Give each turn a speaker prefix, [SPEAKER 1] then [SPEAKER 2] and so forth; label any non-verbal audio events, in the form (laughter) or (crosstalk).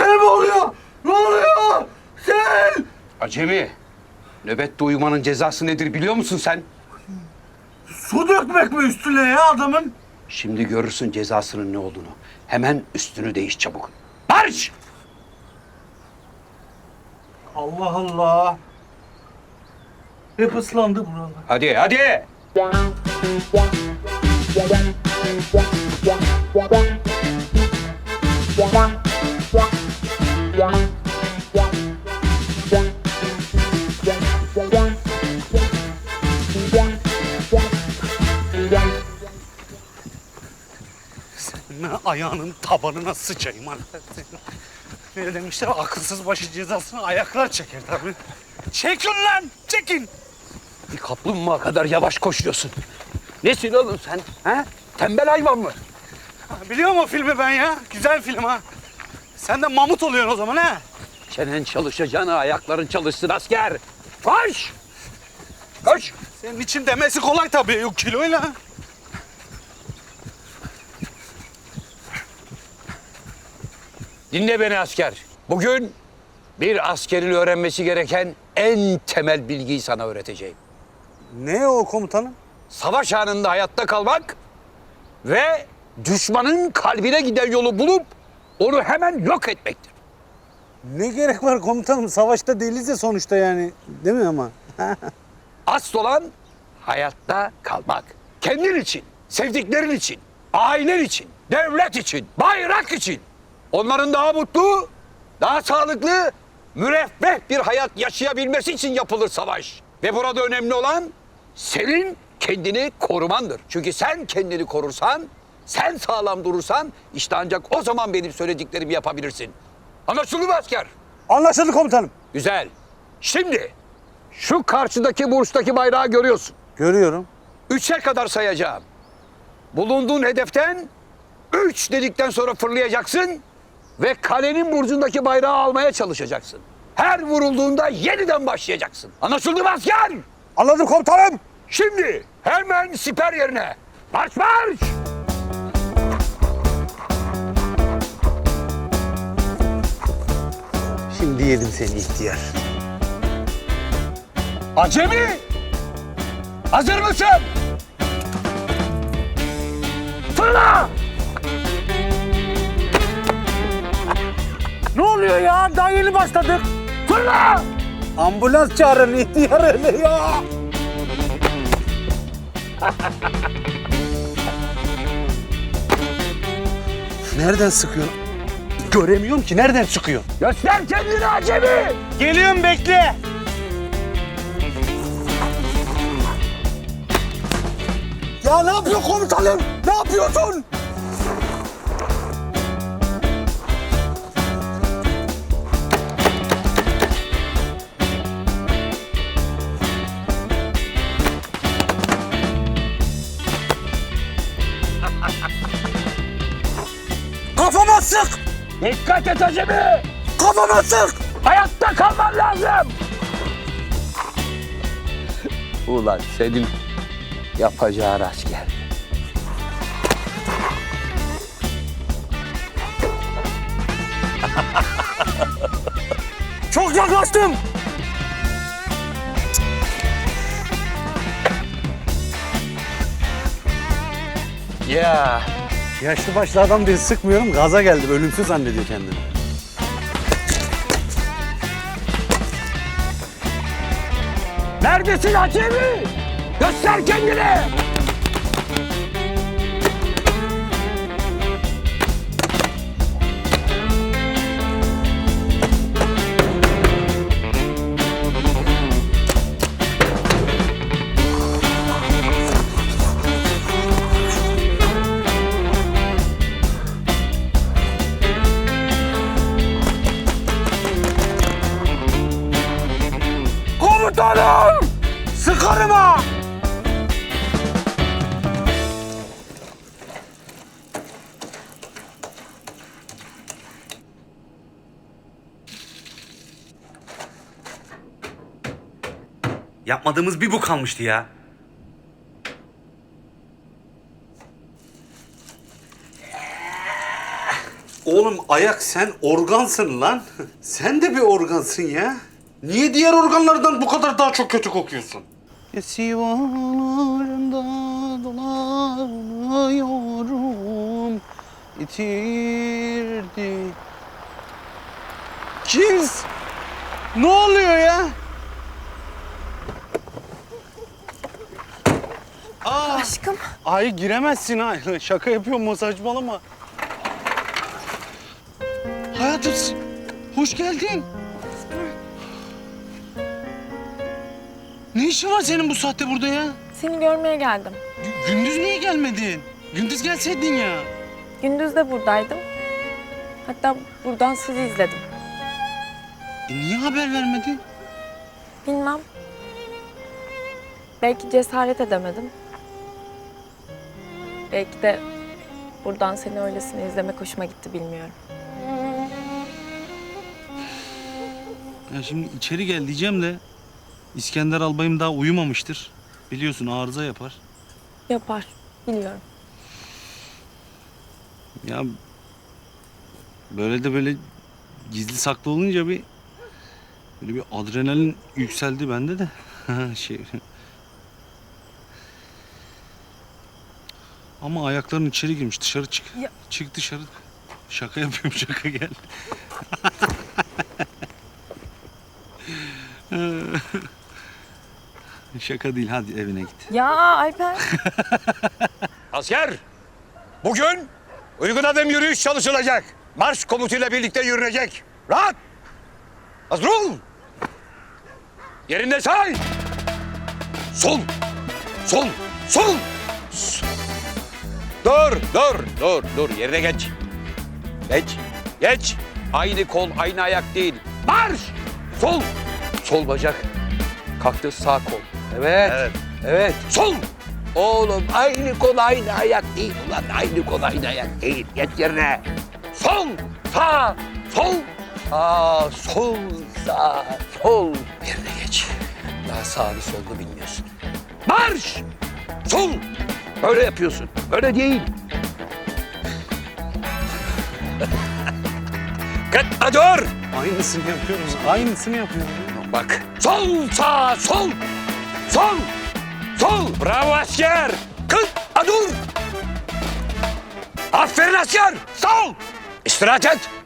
[SPEAKER 1] Sel mi oluyor? Ne oluyor? Sel!
[SPEAKER 2] Acemi, nöbette uyumanın cezası nedir biliyor musun sen?
[SPEAKER 1] Su dökmek mi üstüne ya adamın?
[SPEAKER 2] Şimdi görürsün cezasının ne olduğunu. Hemen üstünü değiş çabuk. Marş!
[SPEAKER 1] Allah Allah. Hep ıslandı buralar.
[SPEAKER 2] Hadi, hadi!
[SPEAKER 3] Ayağının tabanına sıçayım arkadaş. Ne demişler akılsız başı cezasını ayaklar çeker tabii. Çekin lan çekin.
[SPEAKER 2] Bir kaplumbağa kadar yavaş koşuyorsun. Nesin oğlum sen? Ha? Tembel hayvan mı?
[SPEAKER 3] Biliyor musun o filmi ben ya? Güzel film ha. Sen de mamut oluyorsun o zaman ha.
[SPEAKER 2] Çenen çalışacağına ayakların çalışsın asker. Koş! Koş!
[SPEAKER 3] Senin için demesi kolay tabii yok kiloyla.
[SPEAKER 2] Dinle beni asker. Bugün bir askerin öğrenmesi gereken en temel bilgiyi sana öğreteceğim.
[SPEAKER 3] Ne o komutanım?
[SPEAKER 2] Savaş anında hayatta kalmak ve düşmanın kalbine giden yolu bulup onu hemen yok etmektir.
[SPEAKER 3] Ne gerek var komutanım? Savaşta değiliz ya sonuçta yani. Değil mi ama? (laughs)
[SPEAKER 2] Asıl olan hayatta kalmak. Kendin için, sevdiklerin için, ailen için, devlet için, bayrak için. Onların daha mutlu, daha sağlıklı, müreffeh bir hayat yaşayabilmesi için yapılır savaş. Ve burada önemli olan senin kendini korumandır. Çünkü sen kendini korursan, sen sağlam durursan işte ancak o zaman benim söylediklerimi yapabilirsin. Anlaşıldı mı asker?
[SPEAKER 3] Anlaşıldı komutanım.
[SPEAKER 2] Güzel. Şimdi şu karşıdaki burçtaki bayrağı görüyorsun.
[SPEAKER 3] Görüyorum.
[SPEAKER 2] Üçe kadar sayacağım. Bulunduğun hedeften üç dedikten sonra fırlayacaksın ve kalenin burcundaki bayrağı almaya çalışacaksın. Her vurulduğunda yeniden başlayacaksın. Anlaşıldı mı asker?
[SPEAKER 3] Anladım komutanım.
[SPEAKER 2] Şimdi hemen siper yerine. Marş marş!
[SPEAKER 3] Şimdi yedim seni ihtiyar.
[SPEAKER 2] Acemi! Hazır mısın? Fırla!
[SPEAKER 3] Ne oluyor ya? Daha yeni başladık.
[SPEAKER 2] Fırla!
[SPEAKER 3] Ambulans çağırın ihtiyar öyle ya. (laughs) Nereden sıkıyor? Göremiyorum ki nereden sıkıyor.
[SPEAKER 2] Göster kendini acemi!
[SPEAKER 3] Geliyorum bekle. Ya ne yapıyor komutanım? Ne yapıyorsun? Sık!
[SPEAKER 2] Dikkat et acemi!
[SPEAKER 3] Kafama sık!
[SPEAKER 2] Hayatta kalman lazım! Ulan senin yapacağın asker. (laughs)
[SPEAKER 3] Çok yaklaştım.
[SPEAKER 2] Ya
[SPEAKER 3] Yaşlı başlı adam diye sıkmıyorum, gaza geldim. Ölümsüz zannediyor kendini.
[SPEAKER 2] neredesin acemi? Göster kendini!
[SPEAKER 3] Yapmadığımız bir bu kalmıştı ya. Oğlum ayak sen organsın lan. Sen de bir organsın ya. Niye diğer organlardan bu kadar daha çok kötü kokuyorsun? Sivalarında dolanıyorum itirdi. Kins! Ne oluyor ya?
[SPEAKER 4] Aşkım.
[SPEAKER 3] Ay giremezsin ha. Şaka yapıyorum mu saçmalama. Hayatım hoş geldin. Ne işin var senin bu saatte burada ya?
[SPEAKER 4] Seni görmeye geldim.
[SPEAKER 3] Gü- Gündüz niye gelmedin? Gündüz gelseydin ya.
[SPEAKER 4] Gündüz de buradaydım. Hatta buradan sizi izledim.
[SPEAKER 3] E niye haber vermedin?
[SPEAKER 4] Bilmem. Belki cesaret edemedim. Belki de buradan seni öylesine izlemek hoşuma gitti bilmiyorum.
[SPEAKER 5] Ya şimdi içeri gel diyeceğim de İskender albayım daha uyumamıştır. Biliyorsun arıza yapar.
[SPEAKER 4] Yapar. Biliyorum.
[SPEAKER 5] Ya böyle de böyle gizli saklı olunca bir böyle bir adrenalin yükseldi bende de. (laughs) şey. Ama ayakların içeri girmiş. Dışarı çık.
[SPEAKER 4] Ya-
[SPEAKER 5] Çık dışarı. Şaka yapıyorum şaka gel. (laughs) şaka değil hadi evine git.
[SPEAKER 4] Ya Alper. (laughs)
[SPEAKER 2] Asker, bugün uygun adım yürüyüş çalışılacak. Marş komutuyla birlikte yürünecek. Rahat. Hazır ol. Yerinde say. Sol. Sol. Sol. S- Dur, dur, dur, dur. Yerine geç. Geç, geç. Aynı kol, aynı ayak değil. Marş. Sol. Sol bacak. Kalktı sağ kol. Evet. Evet. Evet. Sol. Oğlum aynı kol aynı ayak değil ulan. Aynı kol aynı ayak değil. Geç yerine. Sol, sağ, sol, sağ, sol, sağ, sol. Yerine geç. Daha sağını solunu bilmiyorsun. Marş! Sol! Böyle yapıyorsun. Böyle değil. Kıtla dur!
[SPEAKER 3] Aynısını yapıyoruz. Aynısını yapıyoruz.
[SPEAKER 2] Bak. Sol, sağ, sol. Sol. Sol. Bravo asker. Kız, dur. Aferin asker. Sol. İstirahat et.